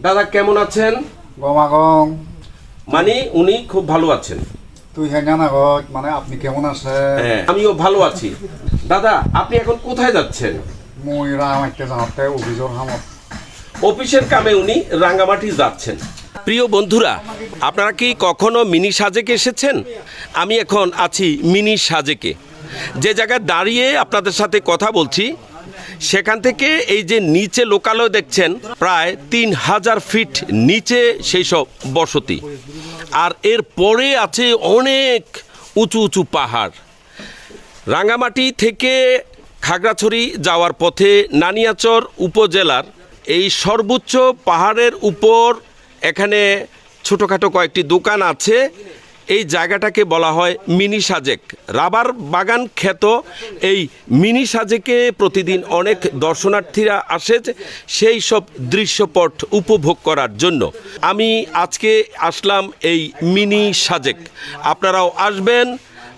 দাদা কেমন আছেন? গমাগং মানে উনি খুব ভালো আছেন। তুই না গত মানে আপনি কেমন আছে হ্যাঁ আমিও ভালো আছি। দাদা আপনি এখন কোথায় যাচ্ছেন? মই রাম একটা যাওঁতে অভিযোগ হামত অফিসের কামে উনি রাঙ্গামাটি যাচ্ছেন। প্রিয় বন্ধুরা আপনারা কি কখনো মিনি সাজেকে এসেছেন? আমি এখন আছি মিনি সাজেকে। যে জায়গায় দাঁড়িয়ে আপনাদের সাথে কথা বলছি সেখান থেকে এই যে নিচে লোকালয় দেখছেন, প্রায় তিন হাজার ফিট নিচে সেই সব বসতি। আর এর পরে আছে অনেক উঁচু উঁচু পাহাড়। রাঙ্গামাটি থেকে খাগড়াছড়ি যাওয়ার পথে নানিয়াচর উপজেলার এই সর্বোচ্চ পাহাড়ের উপর এখানে ছোটোখাটো কয়েকটি দোকান আছে। এই জায়গাটাকে বলা হয় মিনি সাজেক। রাবার বাগান খ্যাত এই মিনি সাজেকে প্রতিদিন অনেক দর্শনার্থীরা আসে সেই সব দৃশ্যপট উপভোগ করার জন্য। আমি আজকে আসলাম এই মিনি সাজেক। আপনারাও আসবেন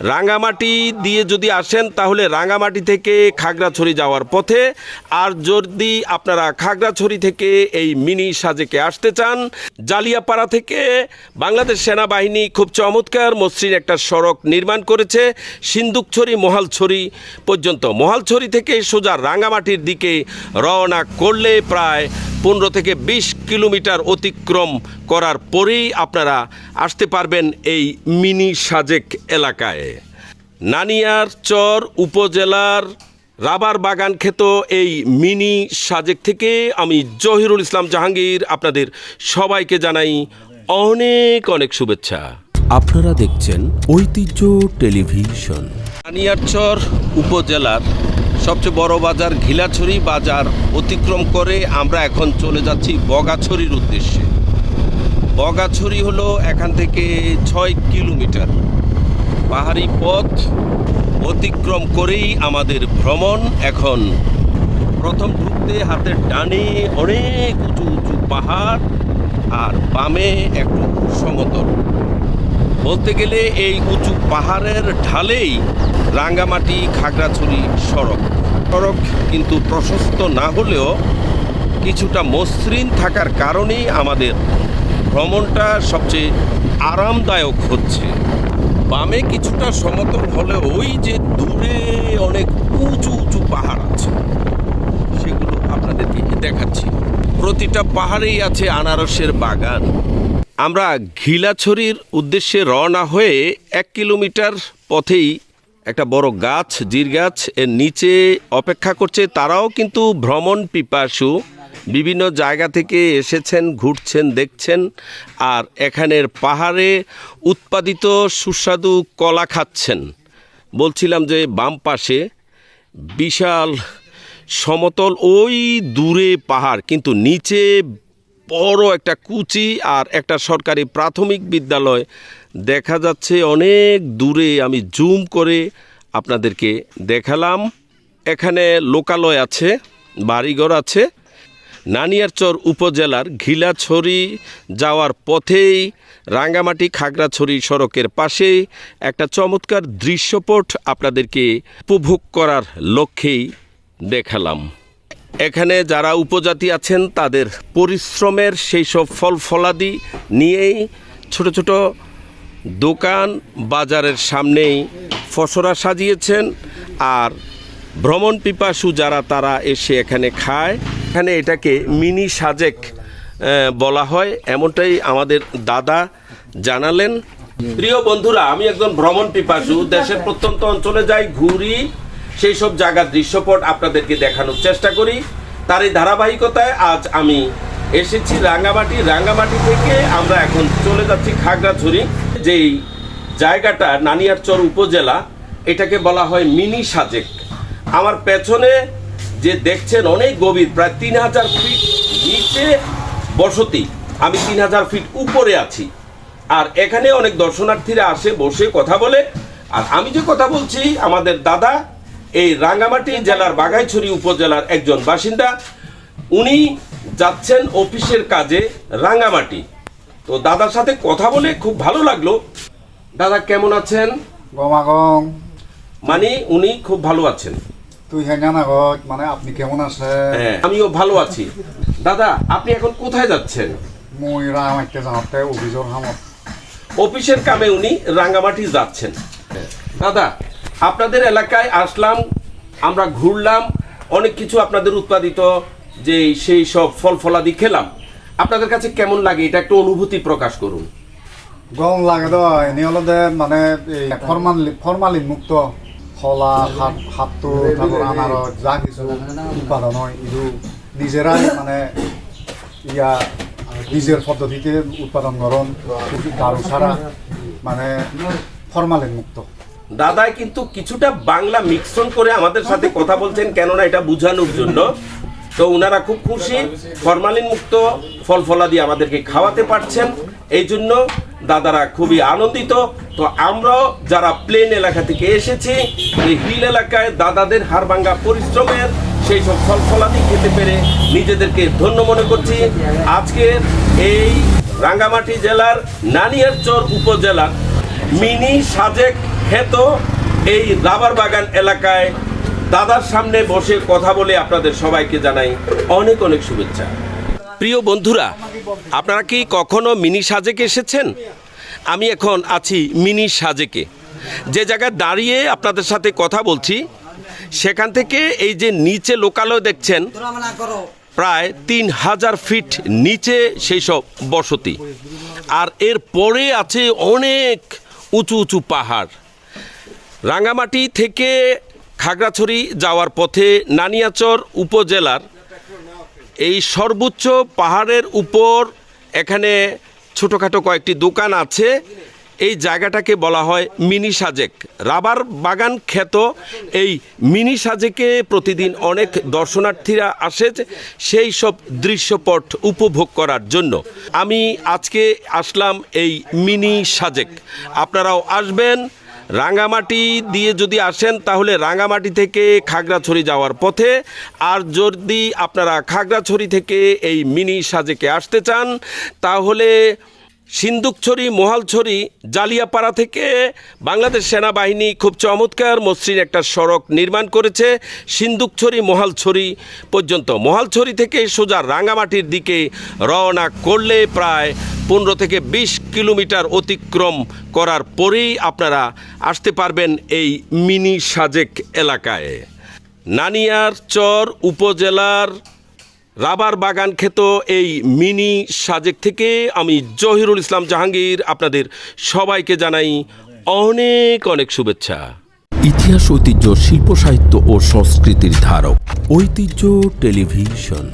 রাঙ্গামাটি দিয়ে যদি আসেন, তাহলে রাঙ্গামাটি থেকে খাগড়াছড়ি যাওয়ার পথে, আর যদি আপনারা খাগড়াছড়ি থেকে এই মিনি সাজেকে আসতে চান, জালিয়াপাড়া থেকে বাংলাদেশ সেনাবাহিনী খুব চমৎকার মসৃণ একটা সড়ক নির্মাণ করেছে সিন্দুকছড়ি মহালছড়ি পর্যন্ত। মহালছড়ি থেকে সোজা রাঙ্গামাটির দিকে রওনা করলে প্রায় পনেরো থেকে বিশ কিলোমিটার অতিক্রম করার পরেই আপনারা আসতে পারবেন এই মিনি সাজেক এলাকায়। নানিয়ার চর উপজেলার রাবার বাগান খেত এই মিনি সাজেক থেকে আমি জহিরুল ইসলাম জাহাঙ্গীর আপনাদের সবাইকে জানাই অনেক অনেক শুভেচ্ছা। আপনারা দেখছেন ঐতিহ্য টেলিভিশন। আনিয়ারচর উপজেলার সবচেয়ে বড় বাজার ঘিলাছড়ি বাজার অতিক্রম করে আমরা এখন চলে যাচ্ছি বগাছড়ির উদ্দেশ্যে। বগাছড়ি হলো এখান থেকে ছয় কিলোমিটার। পাহাড়ি পথ অতিক্রম করেই আমাদের ভ্রমণ এখন। প্রথম ঢুকতে হাতের ডানে অনেক উঁচু উঁচু পাহাড় আর বামে একটু সমতল। বলতে গেলে এই উঁচু পাহাড়ের ঢালেই রাঙ্গামাটি, খাগড়াছড়ি সড়ক। সড়ক কিন্তু প্রশস্ত না হলেও কিছুটা মসৃণ থাকার কারণেই আমাদের ভ্রমণটা সবচেয়ে আরামদায়ক হচ্ছে। বামে কিছুটা সমতল হলে ওই যে দূরে অনেক উঁচু উঁচু পাহাড় আছে। সেগুলো আপনাদেরকে দেখাচ্ছি। প্রতিটা পাহাড়েই আছে আনারসের বাগান। আমরা ঘিলাছড়ির উদ্দেশ্যে রওনা হয়ে এক কিলোমিটার পথেই একটা বড় গাছ জির গাছ এর নিচে অপেক্ষা করছে। তারাও কিন্তু ভ্রমণ পিপাসু। বিভিন্ন জায়গা থেকে এসেছেন, ঘুরছেন, দেখছেন আর এখানের পাহাড়ে উৎপাদিত সুস্বাদু কলা খাচ্ছেন। বলছিলাম যে বাম পাশে বিশাল সমতল ওই দূরে পাহাড়, কিন্তু নিচে বড় একটা কুচি আর একটা সরকারি প্রাথমিক বিদ্যালয় দেখা যাচ্ছে অনেক দূরে। আমি জুম করে আপনাদেরকে দেখালাম। এখানে লোকালয় আছে, বাড়িঘর আছে। নানিয়ারচর উপজেলার ঘিলাছড়ি যাওয়ার পথেই রাঙ্গামাটি খাগড়াছড়ি সড়কের পাশে একটা চমৎকার দৃশ্যপট আপনাদেরকে উপভোগ করার লক্ষ্যেই দেখালাম। এখানে যারা উপজাতি আছেন, তাদের পরিশ্রমের সেই সব ফল ফলাদি নিয়েই ছোট ছোট দোকান বাজারের সামনেই ফসরা সাজিয়েছেন। আর ভ্রমণ পিপাসু যারা, তারা এসে এখানে খায়। এখানে এটাকে মিনি সাজেক বলা হয়। এমনটাই আমাদের দাদা জানালেন। প্রিয় বন্ধুরা, আমি একজন ভ্রমণ পিপাসু। দেশের প্রত্যন্ত অঞ্চলে যাই, ঘুরি, সেই সব জায়গার দৃশ্যপট আপনাদেরকে দেখানোর চেষ্টা করি। তার এই ধারাবাহিকতায় আজ আমি এসেছি রাঙ্গামাটি। রাঙ্গামাটি থেকে আমরা এখন চলে যাচ্ছি খাগড়াছড়ি, যেই জায়গাটা নানিয়ারচর উপজেলা। এটাকে বলা হয় মিনি সাজেক। আমার পেছনে যে দেখছেন অনেক গভীর প্রায় তিন হাজার ফিট নিচে বসতি। আমি তিন হাজার ফিট উপরে আছি। আর এখানে অনেক দর্শনার্থীরা আসে বসে কথা বলে। আর আমি যে কথা বলছি আমাদের দাদা এই রাঙ্গামাটি জেলার বাঘাইছড়ি উপজেলার একজন বাসিন্দা। উনি যাচ্ছেন অফিসের কাজে রাঙ্গামাটি। তো দাদার সাথে কথা বলে খুব ভালো লাগল। দাদা কেমন আছেন? মানে উনি খুব ভালো আছেন। তুই হ্যাঁ জানা গত মানে আপনি কেমন আছেন? হ্যাঁ আমিও ভালো আছি। দাদা আপনি এখন কোথায় যাচ্ছেন? মই রাম একটা জানাতে অভিযোগ হামত অফিসের কামে উনি রাঙ্গামাটি যাচ্ছেন। দাদা আপনাদের এলাকায় আসলাম আমরা ঘুরলাম অনেক কিছু আপনাদের উৎপাদিত যে সেই সব ফল ফলাদি খেলাম। আপনাদের কাছে কেমন লাগে? এটা একটু অনুভূতি প্রকাশ করুন। গরম লাগে তো এনে হলো মানে ফরমালিন ফরমালিন মুক্ত খলা হাত হাতটো তারপর আনারস, যা কিছু উৎপাদন হয় এই নিজেরাই মানে ইয়া, নিজের পদ্ধতিতে উৎপাদন করন দারু ছাড়া মানে ফরমালিন মুক্ত। দাদাই কিন্তু কিছুটা বাংলা মিক্সন করে আমাদের সাথে কথা বলছেন, কেননা এটা বোঝানোর জন্য। তো ওনারা খুব খুশি, ফরমালিন মুক্ত ফল ফলাদি আমাদেরকে খাওয়াতে পারছেন। এই জন্য দাদারা খুবই আনন্দিত। তো আমরাও যারা প্লেন এলাকা থেকে এসেছি, এই হিল এলাকায় দাদাদের হাড়ভাঙ্গা পরিশ্রমের সেই সব ফল ফলাদি খেতে পেরে নিজেদেরকে ধন্য মনে করছি। আজকের এই রাঙ্গামাটি জেলার নানিয়ারচর উপজেলার মিনি সাজেক খ্যাত এই রাবার বাগান এলাকায় দাদার সামনে বসে কথা বলে আপনাদের সবাইকে জানাই অনেক অনেক শুভেচ্ছা। প্রিয় বন্ধুরা, আপনারা কি কখনো মিনি সাজেকে এসেছেন? আমি এখন আছি মিনি সাজেকে। যে জায়গায় দাঁড়িয়ে আপনাদের সাথে কথা বলছি, সেখান থেকে এই যে নিচে লোকালয় দেখছেন, প্রায় তিন হাজার ফিট নিচে সেই সব বসতি। আর এর পরে আছে অনেক উঁচু উঁচু পাহাড়। রাঙ্গামাটি থেকে খাগড়াছড়ি যাওয়ার পথে নানিয়াচর উপজেলার এই সর্বোচ্চ পাহাড়ের উপর এখানে ছোটোখাটো কয়েকটি দোকান আছে। এই জায়গাটাকে বলা হয় মিনি সাজেক। রাবার বাগান খ্যাত এই মিনি সাজেকে প্রতিদিন অনেক দর্শনার্থীরা আসে সেই সব দৃশ্যপট উপভোগ করার জন্য। আমি আজকে আসলাম এই মিনি সাজেক। আপনারাও আসবেন রাঙ্গামাটি দিয়ে যদি আসেন, তাহলে রাঙ্গামাটি থেকে খাগড়াছড়ি যাওয়ার পথে। আর যদি আপনারা খাগড়াছড়ি থেকে এই মিনি সাজেকে আসতে চান, তাহলে সিন্দুকছড়ি মহালছড়ি, জালিয়াপাড়া থেকে বাংলাদেশ সেনাবাহিনী খুব চমৎকার মসৃণ একটা সড়ক নির্মাণ করেছে। সিন্দুকছড়ি মহালছড়ি পর্যন্ত। মহালছড়ি থেকে সোজা রাঙ্গামাটির দিকে রওনা করলে প্রায় পনেরো থেকে বিশ কিলোমিটার অতিক্রম করার পরেই আপনারা আসতে পারবেন এই মিনি সাজেক এলাকায়। নানিয়ার চর উপজেলার রাবার বাগান খেত এই মিনি সাজেক থেকে আমি জহিরুল ইসলাম জাহাঙ্গীর আপনাদের সবাইকে জানাই অনেক অনেক শুভেচ্ছা। ইতিহাস, ঐতিহ্য, শিল্প সাহিত্য ও সংস্কৃতির ধারক, ঐতিহ্য টেলিভিশন।